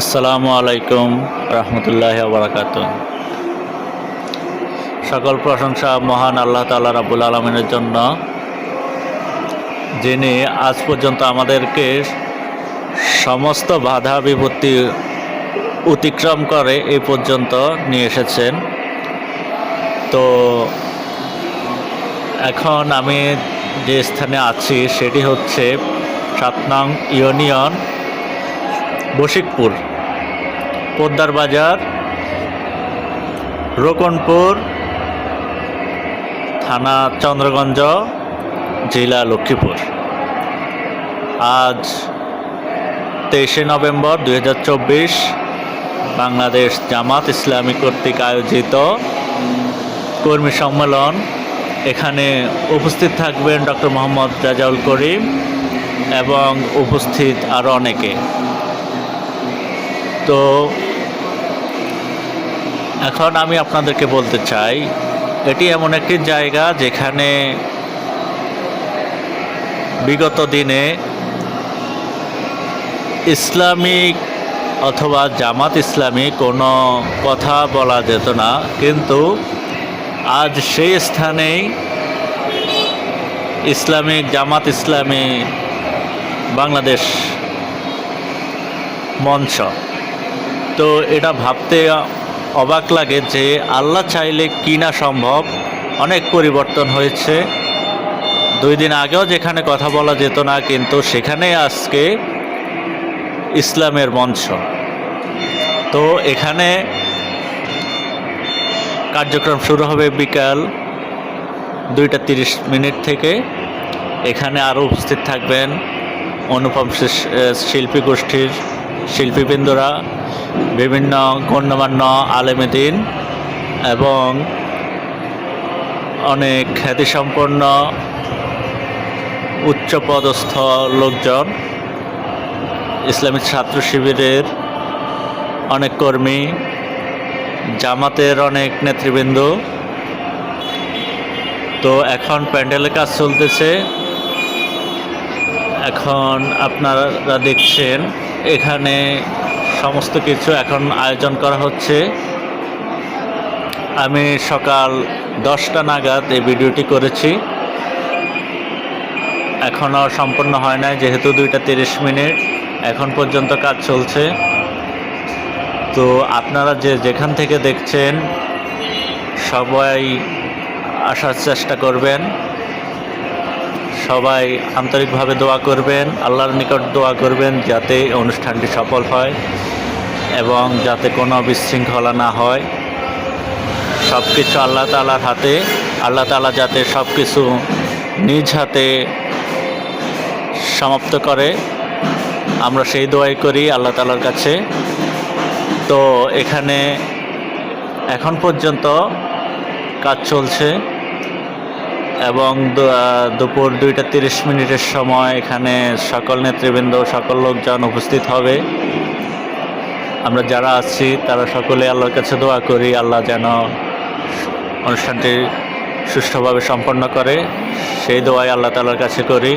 আসসালামু আলাইকুম রহমতুল্লাহ বারাকাত সকল প্রশংসা মহান আল্লাহ তাল্লাহ রাবুল আলমিনের জন্য। যিনি আজ পর্যন্ত আমাদেরকে সমস্ত বাধা বিপত্তি অতিক্রম করে এই পর্যন্ত নিয়ে এসেছেন। তো এখন আমি যে স্থানে আছি সেটি হচ্ছে সাত নং ইউনিয়ন বশিকপুর, পোদ্দার বাজার, রোকনপুর, থানা চন্দ্রগঞ্জ, জেলা লক্ষ্মীপুর। আজ তেইশে নভেম্বর দু হাজার চব্বিশ, বাংলাদেশ জামাত ইসলামী কর্তৃক আয়োজিত কর্মী সম্মেলন। এখানে উপস্থিত থাকবেন ডক্টর মোহাম্মদ রাজাউল করিম এবং উপস্থিত আরও অনেকে। তো এখন আমি আপনাদেরকে বলতে চাই, এটি এমন একটি জায়গা যেখানে বিগত দিনে ইসলামিক অথবা জামাত ইসলামী কোনো কথা বলা যেত না, কিন্তু আজ সেই স্থানেই ইসলামিক জামাত ইসলামী বাংলাদেশ মঞ্চ তো এটা ভাবতে অবাক লাগে যে আল্লাহ চাইলে কি না সম্ভব। অনেক পরিবর্তন হয়েছে। দুই দিন আগেও যেখানে কথা বলা যেত না, কিন্তু সেখানে আজকে ইসলামের মঞ্চ। তো এখানে কার্যক্রম শুরু হবে বিকাল দুইটা তিরিশ মিনিট থেকে। এখানে আরও উপস্থিত থাকবেন অনুপম শিল্পী গোষ্ঠীর শিল্পীবৃন্দরা। বিভিন্ন গণ্যমান্য আলেমেদিন এবং অনেক খ্যাতিসম্পন্ন উচ্চপদস্থ লোকজন ইসলামিক ছাত্র শিবিরের অনেক কর্মী, জামাতের অনেক নেতৃবৃন্দ। তো এখন প্যান্ডেলের কাজ চলতেছে। এখন আপনারা দেখছেন, এখানে সমস্ত কিছু এখন আয়োজন করা হচ্ছে। আমি সকাল দশটা নাগাদ এই ভিডিওটি করেছি। এখনও সম্পন্ন হয় নাই, যেহেতু দুইটা তিরিশ মিনিট। এখন পর্যন্ত কাজ চলছে। তো আপনারা যে যেখান থেকে দেখছেন, সবাই আসার চেষ্টা করবেন। সবাই আন্তরিকভাবে দোয়া করবেন, আল্লাহর নিকট দোয়া করবেন, যাতে অনুষ্ঠানটি সফল হয়। এবং যাতে কোনো বিশৃঙ্খলা না হয় সব কিছু আল্লাহ তালার হাতে, আল্লাহ তালা যাতে সব কিছু নিজ হাতে সমাপ্ত করে, আমরা সেই দোয়াই করি আল্লাহ তালার কাছে। তো এখানে এখন পর্যন্ত কাজ চলছে এবং দুপুর দুইটা তিরিশ মিনিটের সময় এখানে সকল নেতৃবৃন্দ, সকল লোকজন উপস্থিত হবে। আমরা যারা আছি, তারা সকলে আল্লাহর কাছে দোয়া করি, আল্লাহ যেন অনুষ্ঠানটি সুষ্ঠুভাবে সম্পন্ন করে। সেই দোয়াই আল্লাহ তালার কাছে করি।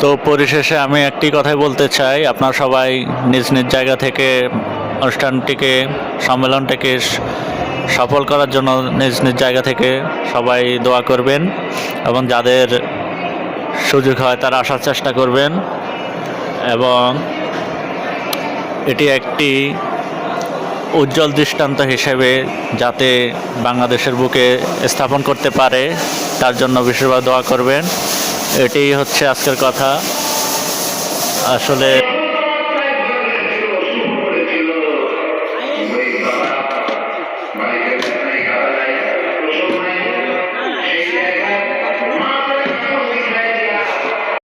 তো পরিশেষে আমি একটি কথাই বলতে চাই। আপনারা সবাই নিজ নিজ জায়গা থেকে অনুষ্ঠানটিকে, সম্মেলনটিকে সফল করার জন্য নিজ নিজ জায়গা থেকে সবাই দোয়া করবেন এবং যাদের সুযোগ হয় তারা আসার চেষ্টা করবেন। এবং এটি একটি উজ্জ্বল দৃষ্টান্ত হিসেবে যাতে বাংলাদেশের বুকে স্থাপন করতে পারে, তার জন্য বিশেষভাবে দোয়া করবেন। এটাই হচ্ছে আজকের কথা। আসলে